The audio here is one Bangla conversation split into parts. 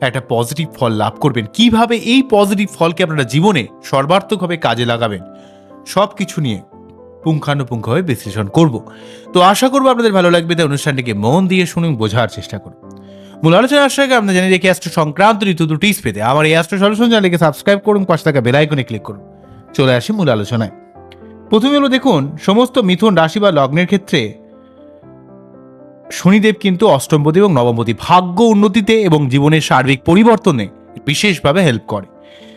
একটা পজিটিভ ফল লাভ করবেন। কীভাবে এই পজিটিভ ফলকে আপনারা জীবনে সর্বার্থকভাবে কাজে লাগাবেন সব কিছু নিয়ে পুঙ্খানুপুঙ্খভাবে বিশ্লেষণ করব। তো আশা করব আপনাদের ভালো লাগবে। তাই অনুষ্ঠানটিকে মন দিয়ে শুনুন, বোঝার চেষ্টা করুন। মূল আলোচনা আসার আগে আপনারা জানিয়ে রেখে অ্যাস্ট্রো সংক্রান্ত ঋতু টিপস পেতে আমার এই অ্যাস্ট্রো সলিউশন চ্যানেলকে সাবস্ক্রাইব করুন, পাশে থাকা বেলাইকনে ক্লিক করুন। চলে আসি মূল আলোচনায়। প্রথমে হলো দেখুন, সমস্ত মিথুন রাশি বা লগ্নের ক্ষেত্রে শনিদেব কিন্তু অষ্টমপতি এবং নবমপতি ভাগ্য উন্নতিতে এবং জীবনের সার্বিক পরিবর্তনে বিশেষভাবে হেল্প করে।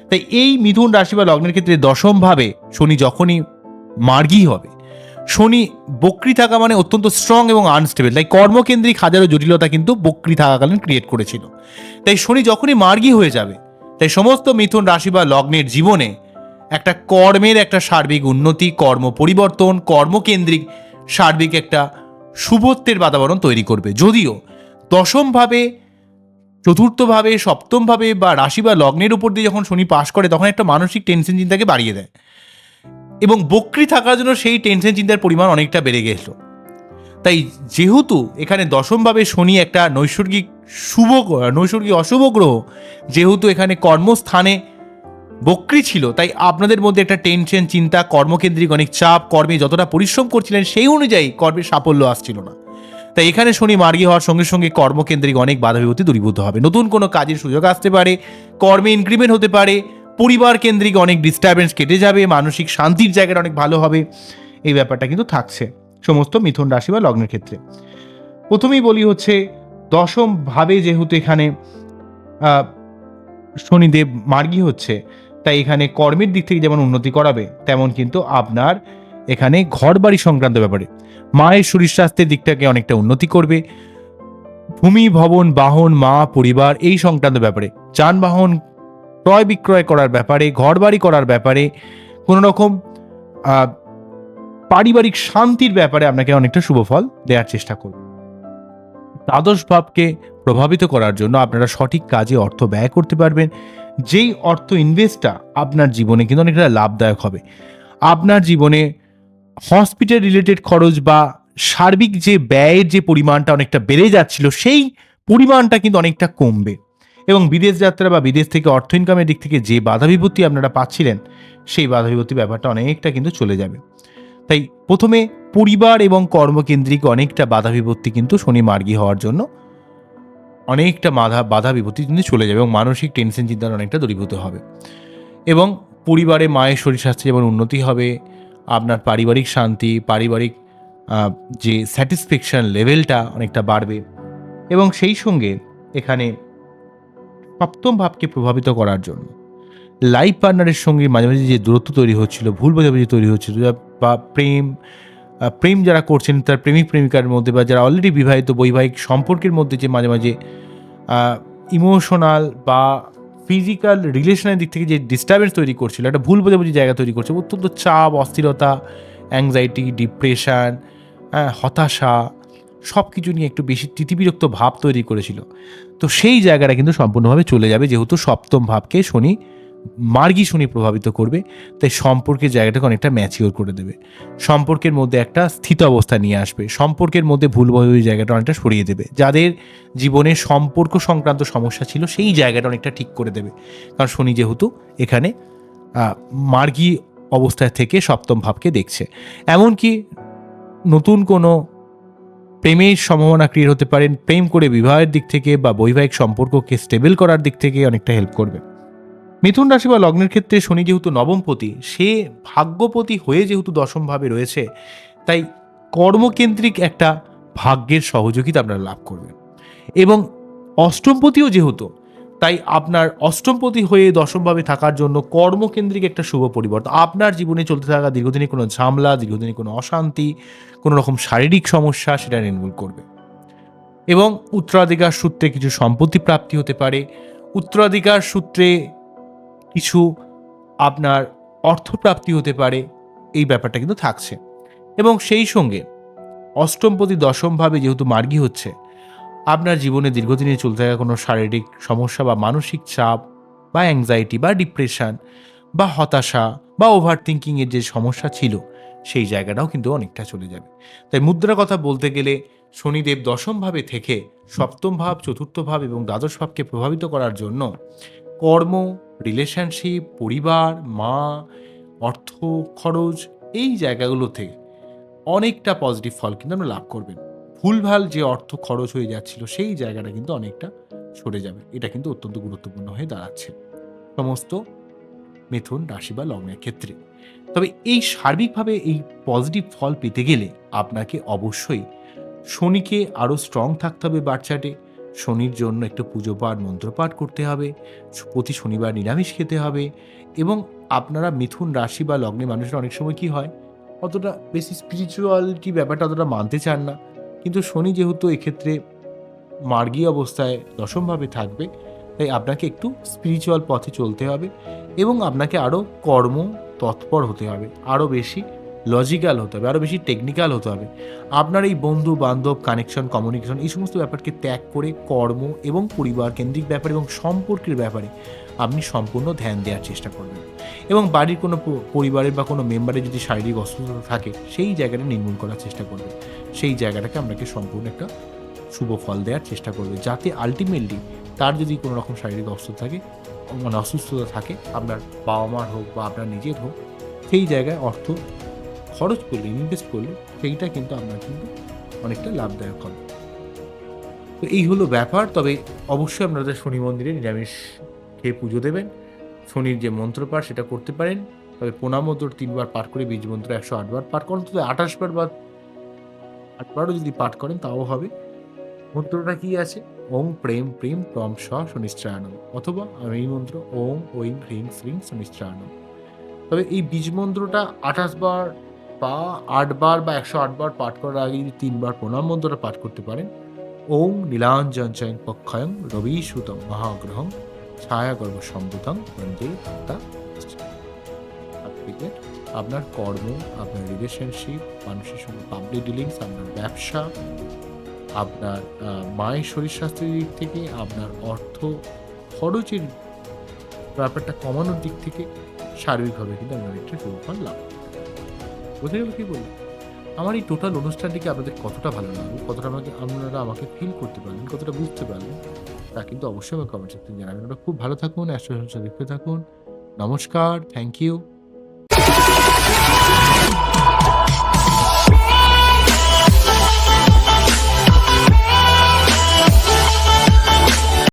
তাই এই মিথুন রাশি বা লগ্নের ক্ষেত্রে দশমভাবে শনি যখনই মার্গী হবে, শনি বক্রি থাকা মানে অত্যন্ত স্ট্রং এবং আনস্টেবল তাই কর্মকেন্দ্রিক হাজারো জটিলতা কিন্তু বক্রি থাকাকালীন ক্রিয়েট করেছিল। তাই শনি যখনই মার্গী হয়ে যাবে, তাই সমস্ত মিথুন রাশি বা লগ্নের জীবনে একটা কর্মের একটা সার্বিক উন্নতি, কর্ম পরিবর্তন, কর্মকেন্দ্রিক সার্বিক একটা শুভত্বের বাতাবরণ তৈরি করবে। যদিও দশমভাবে, চতুর্থভাবে, সপ্তমভাবে বা রাশি বা লগ্নের উপর দিয়ে যখন শনি পাশ করে, তখন একটা মানসিক টেনশন চিন্তাকে বাড়িয়ে দেয়। এবং বক্রি থাকার জন্য সেই টেনশন চিন্তার পরিমাণ অনেকটা বেড়ে গেছিল তাই যেহেতু এখানে দশমভাবে শনি একটা নৈসর্গিক শুভ, নৈসর্গিক অশুভ গ্রহ, যেহেতু এখানে কর্মস্থানে বক্রি ছিল, তাই আপনাদের মধ্যে একটা টেনশন চিন্তা, কর্মকেন্দ্রিক অনেক চাপ, কর্মে যতটা পরিশ্রম করছিলেন সেই অনুযায়ী কর্মের সাফল্য আসছিল না। তাই এখানে শনি মার্গী হওয়ার সঙ্গে সঙ্গে কর্মকেন্দ্রিক অনেক বাধা বিপত্তি দূরীভূত হবে। নতুন কোনো কাজের সুযোগ আসতে পারে, কর্মে ইনক্রিমেন্ট হতে পারে, পরিবার কেন্দ্রিক অনেক ডিস্টারবেন্স কেটে যাবে, মানসিক শান্তির জায়গাটা অনেক ভালো হবে, এই ব্যাপারটা কিন্তু থাকছে সমস্ত মিথুন রাশি বা লগ্নের ক্ষেত্রে। প্রথমেই বলি হচ্ছে, দশম ভাবে যেহেতু এখানে শনিদেব মার্গী হচ্ছে তাই এখানে কর্মের দিক থেকে যেমন উন্নতি করাবে, তেমন কিন্তু আপনার এখানে ঘর বাড়ি সংক্রান্ত ব্যাপারে। মায়ের শরীর স্বাস্থ্যের দিকটাকে অনেকটা উন্নতি করবে। ভূমি, ভবন, বাহন, মা, পরিবার এই সংক্রান্ত ব্যাপারে। যানবাহন ক্রয় বিক্রয় করার ব্যাপারে ঘর বাড়ি করার ব্যাপারে, কোনো রকম পারিবারিক শান্তির ব্যাপারে আপনাকে অনেকটা শুভ ফল দেওয়ার চেষ্টা করব। দ্বাদশ ভাবকে প্রভাবিত করার জন্য আপনারা সঠিক কাজে অর্থ ব্যয় করতে পারবেন। যেই অর্থ ইনভেস্টটা আপনার জীবনে কিন্তু অনেকটা লাভদায়ক হবে। আপনার জীবনে হসপিটাল রিলেটেড খরচ বা সার্বিক যে ব্যয়ের যে পরিমাণটা অনেকটা বেড়ে যাচ্ছিল, সেই পরিমাণটা কিন্তু অনেকটা কমবে। এবং বিদেশ যাত্রা বা বিদেশ থেকে অর্থ ইনকামের দিক থেকে যে বাধা বিপত্তি আপনারা পাচ্ছিলেন, সেই বাধা বিপত্তি ব্যাপারটা অনেকটা কিন্তু চলে যাবে। তাই প্রথমে পরিবার এবং কর্মকেন্দ্রিক অনেকটা বাধা বিপত্তি কিন্তু শনি মার্গী হওয়ার জন্য অনেকটা বাধা বাধা বিপত্তি কিন্তু চলে যাবে এবং মানসিক টেনশন চিন্তার অনেকটা দূরীভূত হবে। এবং পরিবারে মায়ের শরীর স্বাস্থ্যে যেমন উন্নতি হবে, আপনার পারিবারিক শান্তি, পারিবারিক যে স্যাটিসফ্যাকশন লেভেলটা অনেকটা বাড়বে এবং সেই সঙ্গে এখানে সপ্তম ভাবকে প্রভাবিত করার জন্য লাইফ পার্টনারের সঙ্গে মাঝে মাঝে যে দূরত্ব তৈরি হচ্ছিল, ভুল বোঝাবুঝি তৈরি হচ্ছিল, বা প্রেম প্রেম যারা করছেন, তার প্রেমিক প্রেমিকার মধ্যে বা যারা অলরেডি বিবাহিত বৈবাহিক সম্পর্কের মধ্যে যে মাঝে মাঝে ইমোশনাল বা ফিজিক্যাল রিলেশনের দিক থেকে যে ডিস্টারবেন্স তৈরি করছিল, একটা ভুল বোঝাবুঝি জায়গা তৈরি করছে, অত্যন্ত চাপ, অস্থিরতা অ্যাংজাইটি ডিপ্রেশন হতাশা সব কিছু নিয়ে একটু বেশি তিতিবিরক্ত ভাব তৈরি করেছিল। তো সেই জায়গাটা কিন্তু সম্পূর্ণভাবে চলে যাবে, যেহেতু সপ্তম ভাবকে শনি মার্গী শনি প্রভাবিত করবে, তাই সম্পর্কের জায়গাটাকে অনেকটা ম্যাচিওর করে দেবে। সম্পর্কের মধ্যে একটা স্থিত অবস্থা নিয়ে আসবে। সম্পর্কের মধ্যে ভুল বোঝাবুঝি জায়গাটা অনেকটা সরিয়ে দেবে। যাদের জীবনে সম্পর্ক সংক্রান্ত সমস্যা ছিল, সেই জায়গাটা অনেকটা ঠিক করে দেবে। কারণ শনি যেহেতু এখানে মার্গী অবস্থায় থেকে সপ্তম ভাবকে দেখছে। এমনকি নতুন কোনো প্রেমের সম্ভাবনা ক্রিয়েট হতে পারেন, প্রেম করে বিবাহের দিক থেকে বা বৈবাহিক সম্পর্ককে স্টেবল করার দিক থেকে অনেকটা হেল্প করবে। মিথুন রাশি বা লগ্নের ক্ষেত্রে শনি যেহেতু নবমপতি, সে ভাগ্যপতি হয়ে যেহেতু দশমভাবে রয়েছে, তাই কর্মকেন্দ্রিক একটা ভাগ্যের সহযোগিতা আপনারা লাভ করবেন। এবং অষ্টমপতিও যেহেতু, তাই আপনার অষ্টমপতি হয়ে দশমভাবে থাকার জন্য কর্মকেন্দ্রিক একটা শুভ পরিবর্তন। আপনার জীবনে চলতে থাকা দীর্ঘদিনের কোনো ঝামেলা দীর্ঘদিনের কোনো অশান্তি, কোনো রকম শারীরিক সমস্যা সেটা নির্মূল করবে। এবং উত্তরাধিকার সূত্রে কিছু সম্পত্তি প্রাপ্তি হতে পারে। উত্তরাধিকার সূত্রে কিছু আপনার অর্থপ্রাপ্তি হতে পারে, এই ব্যাপারটা কিন্তু থাকছে। এবং সেই সঙ্গে অষ্টমপতি দশমভাবে যেহেতু মার্গী হচ্ছে, আপনার জীবনে দীর্ঘদিনে চলতে থাকা কোনো শারীরিক সমস্যা বা মানসিক চাপ বা অ্যাংজাইটি বা ডিপ্রেশন বা হতাশা বা ওভার থিঙ্কিংয়ের যে সমস্যা ছিল, সেই জায়গাটাও কিন্তু অনেকটা চলে যাবে। তাই মুদ্রার কথা বলতে গেলে শনিদেব দশমভাবে থেকে সপ্তম ভাব চতুর্থ ভাব এবং দ্বাদশ ভাবকে প্রভাবিত করার জন্য কর্ম রিলেশনশিপ পরিবার, মা, অর্থ, খরচ, এই জায়গাগুলোতে অনেকটা পজিটিভ ফল কিন্তু আমরা লাভ করবেন। ভুলভাল যে অর্থ খরচ হয়ে যাচ্ছিল, সেই জায়গাটা কিন্তু অনেকটা সরে যাবে। এটা কিন্তু অত্যন্ত গুরুত্বপূর্ণ হয়ে দাঁড়াচ্ছে। সমস্ত মিথুন রাশি বা লগ্নের ক্ষেত্রে। তবে এই সার্বিকভাবে এই পজিটিভ ফল পেতে গেলে আপনাকে অবশ্যই শনিকে আরও স্ট্রং থাকতে হবে বাচ্চাটে শনির জন্য একটু পুজো পাঠ মন্ত্রপাঠ করতে হবে প্রতি শনিবার নিরামিষ খেতে হবে এবং আপনারা মিথুন রাশি বা লগ্নে মানুষের অনেক সময় কি হয়, অতটা বেশি স্পিরিচুয়ালিটি ব্যাপারটা অতটা মানতে চান না। কিন্তু শনি যেহেতু এক্ষেত্রে মার্গী অবস্থায় দশমভাবে থাকবে, তাই আপনাকে একটু স্পিরিচুয়াল পথে চলতে হবে এবং আপনাকে আরও কর্ম তৎপর হতে হবে আরও বেশি লজিক্যাল হতে হবে, আরও বেশি টেকনিক্যাল হতে হবে। আপনার এই বন্ধু, বান্ধব কানেকশন কমিউনিকেশন এই সমস্ত ব্যাপারকে ত্যাগ করে কর্ম এবং পরিবার কেন্দ্রিক ব্যাপার এবং সম্পর্কের ব্যাপারে আপনি সম্পূর্ণ ধ্যান দেওয়ার চেষ্টা করবেন। এবং বাড়ির কোনো পরিবারের বা কোনো মেম্বারের যদি শারীরিক অসুস্থতা থাকে, সেই জায়গাটা নির্মূল করার চেষ্টা করবে সেই জায়গাটাকে আপনাকে সম্পূর্ণ একটা শুভ ফল দেওয়ার চেষ্টা করবে, যাতে আলটিমেটলি তার যদি কোনো রকম শারীরিক অসুস্থতা থাকে মানে অসুস্থতা থাকে, আপনার বাবা মার হোক বা আপনার নিজের হোক, সেই জায়গায় অর্থ খরচ করলে ইনভেস্ট করলে সেইটা কিন্তু আপনার কিন্তু অনেকটা লাভদায়ক হবে। তো এই হলো ব্যাপার। তবে অবশ্যই আপনাদের শনি মন্দিরে নিরামিষ খেয়ে পুজো দেবেন। শনির যে মন্ত্রপাঠ সেটা করতে পারেন। তবে প্রণাম মন্ত্র তিনবার পাঠ করে বীজ মন্ত্র একশো আটবার পাঠ করেন। তো আঠাশবার বা আটবারও যদি পাঠ করেন তাও হবে। মন্ত্রটা কি আছে? ওম প্রেম প্রেম প্রম স শনিশ্চয়ানম অথবা আমি এই মন্ত্র ওম, ঐম, হ্রিং, শ্রিং শনিশ্চয়ানম তবে এই বীজ মন্ত্রটা আঠাশ বা আটবার বা একশো আটবার পাঠ করার আগে যদি তিনবার প্রণাম মন্ত্রটা পাঠ করতে পারেন। ওম নীলাঞ্জন চয়ন পক্ষয়ং রবি সুতম মহাগ্রহং ছায়া গর্ভ সম্ভূতং বন্দে আপনার কর্ম, আপনার রিলেশনশিপ মানুষের সঙ্গে পাবলিক ডিলিংস আপনার ব্যবসা, আপনার মায়ের শরীর স্বাস্থ্যের দিক থেকে, আপনার অর্থ খরচের ব্যাপারটা কমানোর দিক থেকে সার্বিকভাবে কিন্তু আপনার একটা সুফল লাভ। বোঝা গেল কি বলি? আমার এই টোটাল অনুষ্ঠানটিকে আপনাদের কতটা ভালো লাগবে কতটা আমাকে, আপনারা আমাকে ফিল করতে পারলেন? কতটা বুঝতে পারলেন? তা কিন্তু অবশ্যই আমার কমেন্ট সেকশন জানাবেন। আপনারা খুব ভালো থাকুন অ্যাস্ট্রোসংসা দেখতে থাকুন। নমস্কার থ্যাংক ইউ